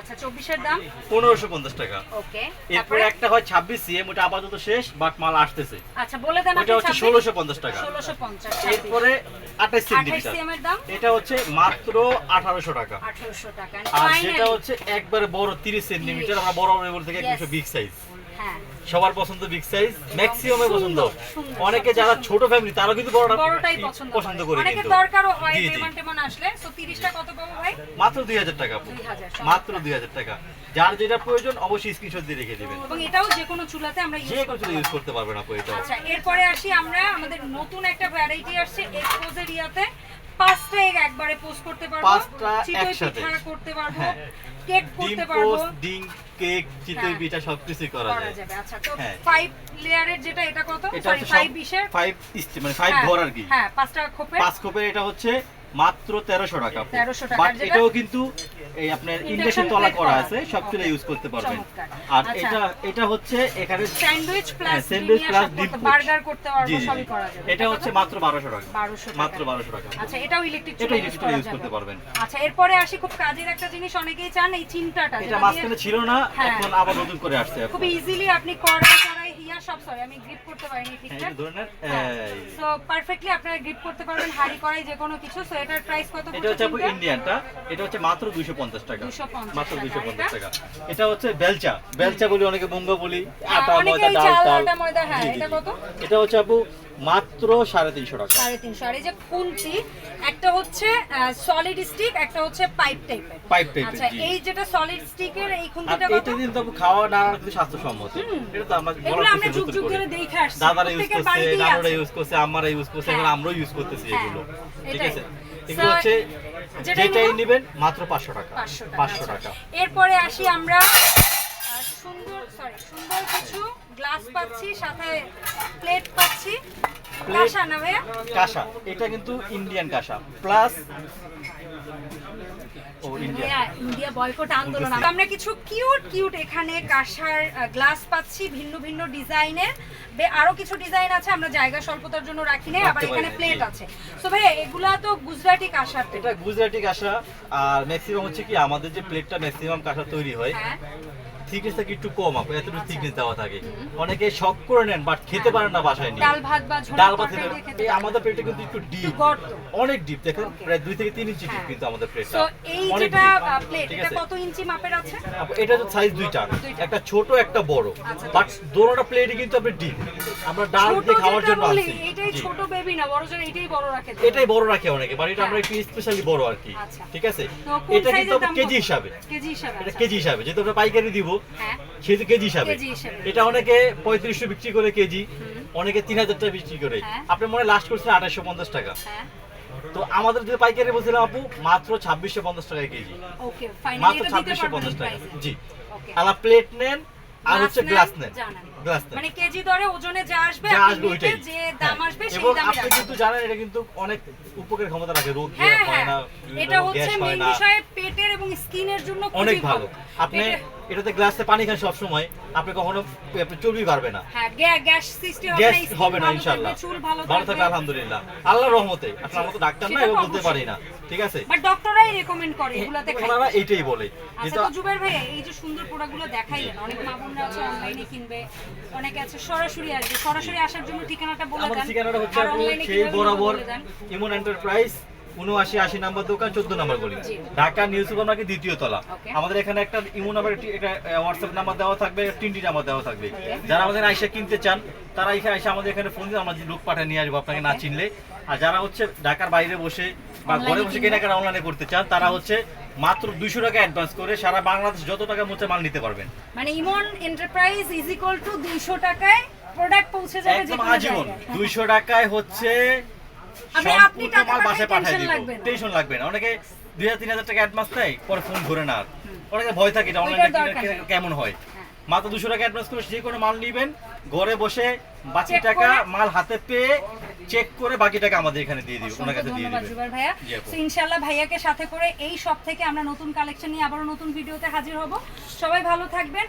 আচ্ছা চব্বিশের দাম? পনেরোশো পঞ্চাশ টাকা। ওকে এরপরে একটা হয় সিএম ওটা আপাতত শেষ বাট মাল আসতেছে। আচ্ছা বলে দেন ওটা হচ্ছে ষোলোশো পঞ্চাশ টাকা। এরপরে আঠাশ আঠাশ সেন্টিমিটার সিএম এর দাম? এটা হচ্ছে মাত্র আঠারোশো টাকা। আঠারোশো টাকা। আর সেটা হচ্ছে একবারে বড় তিরিশ সেন্টিমিটার আমরা বড় বড় থেকে. একটু বিগ সাইজ সবার পছন্দ বিগ সাইজ ম্যাক্সিমামে পছন্দ। অনেকে যারা ছোট ফ্যামিলি তারাও কিন্তু বড়টা বড়টাই পছন্দ পছন্দ করে অনেকের দরকারও হয় জি। টেমন আসলে। সো 30টা কত পাবো ভাই? মাত্র দুই হাজার টাকা আপু। 2000 মাত্র দুই হাজার টাকা। যার যেটা প্রয়োজন অবশ্যই স্ক্রিনশট দিয়ে রেখে দিবেন। এবং এটাও যে কোনো চুলাতে আমরা ইউজ করতে ইউজ করতে পারবেন আপু এটা আচ্ছা এরপরে আসি আমরা আমাদের নতুন একটা ভ্যারাইটি আসছে এক্সপোজের ইয়াতে। পাঁচটা এগ একবারে পোস্ট করতে পারব পাঁচটা একসাথে। পিঠা করতে পারব হ্যাঁ। কেক ডিম করতে পারব ডিম কেক চিতই হ্যাঁ। পিঠা সবকিছু করা যাবে আচ্ছা তো হ্যাঁ। ফাইভ লেয়ারের যেটা এটা কত ফাইভ বিশের ফাইভ মানে ফাইভ হ্যাঁ, ঘর আর কি হ্যাঁ পাঁচটা খোপে পাঁচ খোপের এটা হচ্ছে মাত্র তেরোশো টাকা বাট এটাও কিন্তু এই আপনার ইন্ডাকশন তলা করা করা আছে। সব Okay. ইউজ করতে পারবেন আর আচ্ছা। এটা এটা হচ্ছে এখানে sandwich plus plus deep cook। Burger করতে পারব সবই করা যাবে এটা হচ্ছে মাত্র বারোশো টাকা 1200 টাকা। মাত্র বারোশো টাকা আচ্ছা এটাও ইলেকট্রিক এটা চুলা use করতে পারবেন। আচ্ছা এরপরে আসি খুব কাজের একটা জিনিস অনেকেই চান এই চিন্তাটা এটা মাঝখানে ছিল না হ্যাঁ। এখন আবার নতুন করে আসছে। খুব ইজিলি আপনি কড়াই ইয়া সব সরি আমি গ্রিপ করতে পারিনি ঠিকঠাক। এই ধরনের। এই। সো পারফেক্টলি আপনারা গ্রিপ করতে পারবেন হাড়ি কড়াই যে কোনো কিছু। সো এটার প্রাইস কত এটা হচ্ছে আপু ইন্ডিয়ানটা। এটা হচ্ছে মাত্র দুইশো পঞ্চাশ টাকা। মাত্র টাকা। দুইশো পঞ্চাশ এটা? টাকা। এটা হচ্ছে বেলচা। বেলচা বলি অনেকে মুঙ্গা বলি আটা ময়দা ডাল আটা, ময়দা, হ্যাঁ, জি, জি, এটা কত? এটা হচ্ছে আপু মাত্র সাড়ে তিনশো টাকা। সাড়ে তিনশো। আর এই যে খুন্তি একটা হচ্ছে সলিড স্টিক একটা হচ্ছে পাইপ টাইপের পাইপ টাইপের আচ্ছা এই যেটা সলিড স্টিকের এই খুন্তিটা কত? এটা কিন্তু খাওয়া না কিন্তু স্বাস্থ্যসম্মত। এটা তো আমরা আমরা নতুন করে। দাদারা ইউজ করছে আছে। ইউজ করছে আমরারা ইউজ করছে এখন হ্যাঁ। আমরাও ইউজ করতেছি হ্যাঁ, এগুলো। ঠিক আছে? এগুলো হচ্ছে যেটাই নেবেন মাত্র পাঁচশো টাকা। পাঁচশো টাকা আচ্ছা। এরপরে আসি আমরা সুন্দর সরি সুন্দর কিছু গ্লাস পাচ্ছি সাথে প্লেট পাচ্ছি। কাঁসা না ভাইয়া কাঁসা এটা কিন্তু ইন্ডিয়ান কাঁসা। প্লাস ইন্ডিয়া বয়কট আন্দোলন। আমরা কিছু কিউট কিউট এখানে কাঁসার গ্লাস পাচ্ছি ভিন্ন ভিন্ন ডিজাইনের আরও কিছু ডিজাইন আছে আমরা জায়গা স্বল্পতার জন্য রাখি নাই আবার এখানে প্লেট আছে। তো ভাইয়া এগুলা তো গুজরাটি কাঁসার এটা গুজরাটি কাঁসা আর ম্যাক্সিমাম হচ্ছে কি আমাদের যে প্লেটটা ম্যাক্সিমাম কাঁসা তৈরি হয় হ্যাঁ। থিকনেস থাকে একটু কম আপু এতটুকু থিকনেস দেওয়া থাকে। অনেকে শখ করে নেন বাট খেতে পারেন না বাসায় নিয়ে। ডাল ভাত বা ঝোল ডাল ভাত খেতে-। আমাদের প্লেটে কিন্তু একটু ডিপ অনেক ডিপ দেখেন? প্রায় দুই থেকে তিন ইঞ্চি ডিপ হ্যাঁ। কিন্তু আমাদের প্লেটটা তো এই যেটা প্লেট এটা কত ইঞ্চি মাপের আছে? আপু, এটা তো সাইজ দুইটা। একটা ছোট একটা বড়। আচ্ছা। বাট দোনোটা প্লেটে কিন্তু আপনি ডিপ আমরা ডাল দিয়ে খাওয়ার জন্য আনছি। এটাই ছোট বেবি না বড় জোর এটাই বড় রাখে এটাই বড় রাখে অনেকে বাট এটা আমরা হ্যাঁ। একটু স্পেশালি বড় আর কি। আচ্ছা। ঠিক আছে? এটা কিন্তু কেজি হিসাবে। কেজি হিসাবে এটা আচ্ছা। কেজি হিসাবে। যেহেতু আমরা পাইকারি দিব হ্যাঁ কেজি কেজি হিসাবে। এটা অনেকে পঁয়ত্রিশশো বিক্রি করে কেজি অনেকে তিন হাজার টাকা বিক্রি করে। হ্যাঁ। আপনি মনে লাস্ট করছেন আঠাশশো পঞ্চাশ টাকা। হ্যাঁ। তো আমাদের যে পাইকারি বলছিলাম আপু মাত্র ছাব্বিশশো পঞ্চাশ টাকা কেজি। মাত্র ছাব্বিশশো পঞ্চাশ টাকা। জি। আলা প্লেট নেন আর হচ্ছে গ্লাস নেন। গ্লাস নেন। মানে কেজি দরে ওজনে যা আসবে যা আপনি আসবে ওইটাই। যে দাম হ্যাঁ। আসবে সেই দামে আপনি কিন্তু জানেন এটা কিন্তু অনেক উপকার ক্ষমতা রাখে। রোগ হ্যাঁ হয় হ্যাঁ। না এটা হচ্ছে মেইন না। পেটের এবং স্কিনের জন্য অনেক ভালো। আপনি এটাতে গ্লাসে পানি খান সব সময় আপনি কখনো আপনি চর্বি পারবে না। হ্যাঁ গ্যাস সৃষ্টি হবে না skin হবে না ইনশাআল্লাহ। চুল ভালো থাকবে আলহামদুলিল্লাহ। আল্লাহর রহমতে আসলে আমরা তো ডাক্তার না সেটা বলতে পারি না ঠিক আছে? বাট ডক্টররাই রেকমেন্ড করে এগুলাতে খাই ওনারা এইটাই বলে আচ্ছা যেটা তো জুবের ভাই এই যে সুন্দর প্রোডাক্টগুলো দেখাইলেন অনেক মা বোনরা আছে অনলাইনে কিনবে অনেকে আছে সরাসরি আসবে সরাসরি আসার জন্য ঠিকানাটা বলে দেন ঠিকানাটা হচ্ছে আর আপু অনলাইনে সেই বরাবর ইমন এন্টারপ্রাইজ উনআশি আশি নাম্বার দোকান চোদ্দ নাম্বার গলি। ঢাকা নিউ সুপার মার্কেট দ্বিতীয় তলা। আমাদের এখানে একটা ইমো নাম্বার একটা হোয়াটসঅ্যাপ নাম্বার দেওয়া থাকবে তিনটি নাম্বার দেওয়া থাকবে। যারা আমাদের আইসা কিনতে চান তারা এখানে আমাদের এখানে ফোন দিয়ে আমরা লোক পাঠিয়ে নিয়ে আসব আপনাকে না চিনলে। আর যারা হচ্ছে ঢাকার বাইরে বসে বা ঘরে বসে কেনাকাটা অনলাইনে করতে চান তারা হচ্ছে মাত্র দুইশো টাকা অ্যাডভান্স করে সারা বাংলাদেশ যত টাকা মধ্যে মাল নিতে পারবেন। মানে Emon enterprise is equal to 200 টাকায় প্রোডাক্ট পৌঁছে যাবে একদম আজীবন। দুইশো টাকায় হচ্ছে আমি আপনি সম্পূর্ণ টাকা মাল বাসায় পাঠিয়ে দিব। টেনশন লাগবে না। অনেকে দুই হাজার তিন হাজার টাকা অ্যাডভান্স দেয় পরে ফোন ধরে না অনেকে ভয় থাকে এটা ওইটার অনলাইনে দরকার নেই। কেমন হয়। মাত্র দুশো টাকা অ্যাডভান্স করে যে কোনো মাল নিবেন ঘরে বসে বাকি টাকা মাল হাতে পেয়ে চেক করে বাকি টাকা আমাদের এখানে দিয়ে দিব ওনার কাছে দিয়ে ধন্যবাদ দিবেন ভাইয়া। ইনশাআল্লাহ ভাইয়াকে সাথে করে এই সব থেকে আমরা নতুন কালেকশন নিয়ে আবারও নতুন ভিডিওতে হাজির হব। সবাই ভালো থাকবেন।